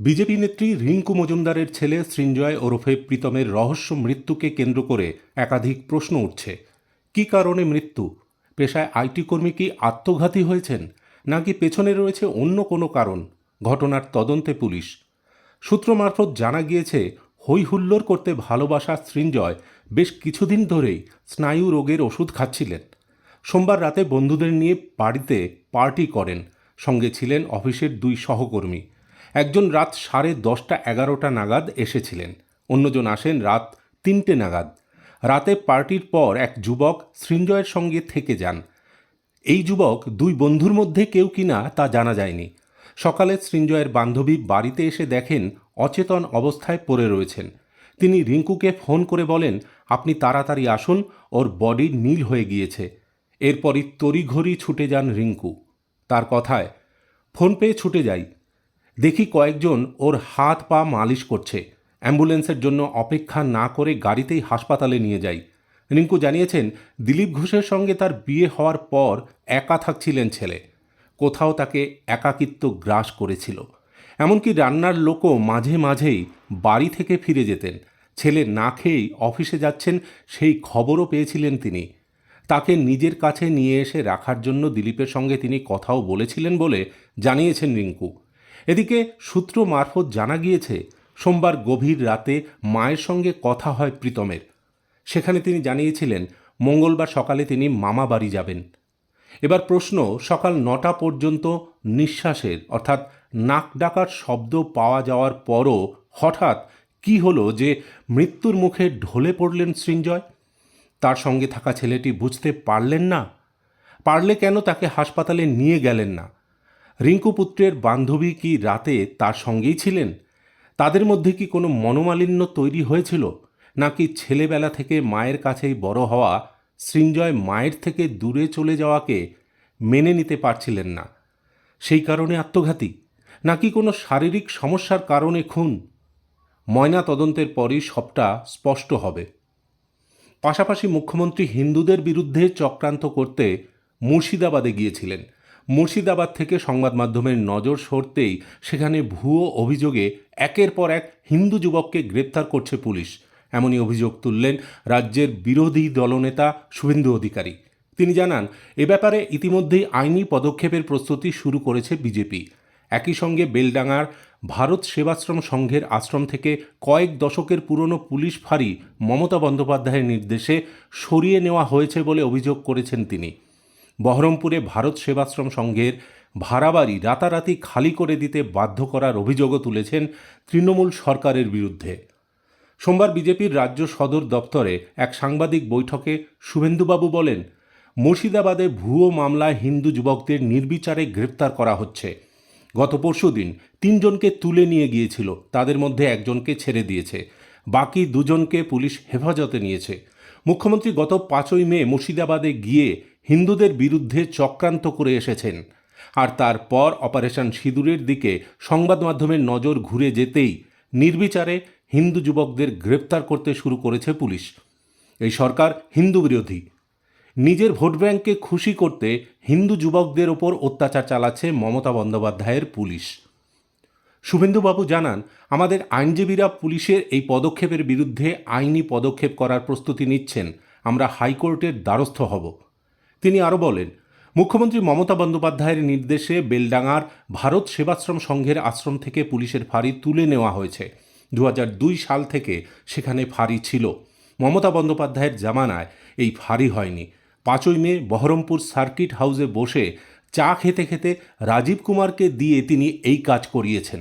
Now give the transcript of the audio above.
BJP নেত্রী রিঙ্কু মজুমদারের ছেলে সৃঞ্জয় ওরফে প্রীতমের রহস্য মৃত্যুকে কেন্দ্র করে একাধিক প্রশ্ন উঠছে। কী কারণে মৃত্যু? পেশায় আইটি কর্মী কি আত্মঘাতী হয়েছেন? নাকি পেছনে রয়েছে অন্য কোনো কারণ? ঘটনার তদন্তে পুলিশ। সূত্র মারফত জানা গিয়েছে হই হুল্লোড় করতে ভালোবাসা সৃঞ্জয় বেশ কিছুদিন ধরেই স্নায়ু রোগের ওষুধ খাচ্ছিলেন। সোমবার রাতে বন্ধুদের নিয়ে বাড়িতে পার্টি করেন। সঙ্গে ছিলেন অফিসের দুই সহকর্মী। একজন রাত সাড়ে দশটা এগারোটা নাগাদ এসেছিলেন। অন্যজন আসেন রাত তিনটে নাগাদ। রাতে পার্টির পর এক যুবক সৃঞ্জয়ের সঙ্গে থেকে যান। এই যুবক দুই বন্ধুর মধ্যে কেউ কিনা তা জানা যায়নি। সকালে সৃঞ্জয়ের বান্ধবী বাড়িতে এসে দেখেন অচেতন অবস্থায় পড়ে রয়েছেন। তিনি রিঙ্কুকে ফোন করে বলেন, আপনি তাড়াতাড়ি আসুন, ওর বডি নীল হয়ে গিয়েছে। এরপরই তড়িঘড়ি ছুটে যান রিঙ্কু। তার কথায়, ফোন পেয়ে ছুটে যাই। দেখি কয়েকজন ওর হাত পা মালিশ করছে। অ্যাম্বুলেন্সের জন্য অপেক্ষা না করে গাড়িতেই হাসপাতালে নিয়ে যাই। রিঙ্কু জানিয়েছেন, দিলীপ ঘোষের সঙ্গে তার বিয়ে হওয়ার পর একা থাকছিলেন ছেলে। কোথাও তাকে একাকিত্ব গ্রাস করেছিল। এমনকি রান্নার লোকও মাঝে মাঝেই বাড়ি থেকে ফিরে যেতেন। ছেলে না খেয়েই অফিসে যাচ্ছেন সেই খবরও পেয়েছিলেন তিনি। তাকে নিজের কাছে নিয়ে এসে রাখার জন্য দিলীপের সঙ্গে তিনি কথাও বলেছিলেন বলে জানিয়েছেন রিঙ্কু। এদিকে সূত্র মারফত জানা গিয়েছে, সোমবার গভীর রাতে মায়ের সঙ্গে কথা হয় প্রীতমের। সেখানে তিনি জানিয়েছিলেন, মঙ্গলবার সকালে তিনি মামা বাড়ি যাবেন। এবার প্রশ্ন, সকাল নটা পর্যন্ত নিঃশ্বাসের, অর্থাৎ নাক ডাকার শব্দ পাওয়া যাওয়ার পরও হঠাৎ কি হলো যে মৃত্যুর মুখে ঢলে পড়লেন সৃঞ্জয়? তার সঙ্গে থাকা ছেলেটি বুঝতে পারলেন না। পারলে কেন তাকে হাসপাতালে নিয়ে গেলেন না? রিঙ্কু পুত্রের বান্ধবী কি রাতে তার সঙ্গেই ছিলেন? তাদের মধ্যে কি কোনো মনোমালিন্য তৈরি হয়েছিল? নাকি ছেলেবেলা থেকে মায়ের কাছেই বড় হওয়া, সৃঞ্জয় মায়ের থেকে দূরে চলে যাওয়াকে মেনে নিতে পারছিলেন না? সেই কারণে আত্মঘাতী? নাকি কোনো শারীরিক সমস্যার কারণে খুন? ময়না তদন্তের পরই সবটা স্পষ্ট হবে। পাশাপাশি মুখ্যমন্ত্রী হিন্দুদের বিরুদ্ধে চক্রান্ত করতে মুর্শিদাবাদে গিয়েছিলেন। মুর্শিদাবাদ থেকে সংবাদ মাধ্যমের নজর সরতেই সেখানে ভুয়ো অভিযোগে একের পর এক হিন্দু যুবককে গ্রেপ্তার করছে পুলিশ। এমনই অভিযোগ তুললেন রাজ্যের বিরোধী দলনেতা শুভেন্দু অধিকারী। তিনি জানান, এ ব্যাপারে ইতিমধ্যেই আইনি পদক্ষেপের প্রস্তুতি শুরু করেছে বিজেপি। একই সঙ্গে বেলডাঙ্গার ভারত সেবাশ্রম সংঘের আশ্রম থেকে কয়েক দশকের পুরনো পুলিশ ফাঁড়ি মমতা বন্দ্যোপাধ্যায়ের নির্দেশে সরিয়ে নেওয়া হয়েছে বলে অভিযোগ করেছেন তিনি। বহরমপুরে ভারত সেবাশ্রম সংঘের ভাড়া বাড়ি রাতারাতি খালি করে দিতে বাধ্য করার অভিযোগও তুলেছেন তৃণমূল সরকারের বিরুদ্ধে। সোমবার বিজেপির রাজ্য সদর দপ্তরে এক সাংবাদিক বৈঠকে শুভেন্দুবাবু বলেন, মুর্শিদাবাদে ভুয়ো মামলায় হিন্দু যুবকদের নির্বিচারে গ্রেপ্তার করা হচ্ছে। গত পরশু দিন তিনজনকে তুলে নিয়ে গিয়েছিল, তাদের মধ্যে একজনকে ছেড়ে দিয়েছে, বাকি দুজনকে পুলিশ হেফাজতে নিয়েছে। মুখ্যমন্ত্রী গত পাঁচই মে মুর্শিদাবাদে গিয়ে হিন্দুদের বিরুদ্ধে চক্রান্ত করে এসেছেন। আর তারপর অপারেশন সিঁদুরের দিকে সংবাদ মাধ্যমের নজর ঘুরে যেতেই নির্বিচারে হিন্দু যুবকদের গ্রেপ্তার করতে শুরু করেছে পুলিশ। এই সরকার হিন্দু বিরোধী। নিজের ভোট ব্যাংককে খুশি করতে হিন্দু যুবকদের ওপর অত্যাচার চালাচ্ছে মমতা বন্দ্যোপাধ্যায়ের পুলিশ। শুভেন্দুবাবু জানান, আমাদের আইনজীবীরা পুলিশের এই পদক্ষেপের বিরুদ্ধে আইনি পদক্ষেপ করার প্রস্তুতি নিচ্ছেন। আমরা হাইকোর্টের দ্বারস্থ হব। তিনি আরও বলেন, মুখ্যমন্ত্রী মমতা বন্দ্যোপাধ্যায়ের নির্দেশে বেলডাঙ্গার ভারত সেবাশ্রম সংঘের আশ্রম থেকে পুলিশের ফাঁড়ি তুলে নেওয়া হয়েছে। দু হাজার দুই সাল থেকে সেখানে ফাঁড়ি ছিল। মমতা বন্দ্যোপাধ্যায়ের জামানায় এই ফাঁড়ি হয়নি। পাঁচই মে বহরমপুর সার্কিট হাউসে বসে চা খেতে খেতে রাজীব কুমারকে দিয়ে তিনি এই কাজ করিয়েছেন।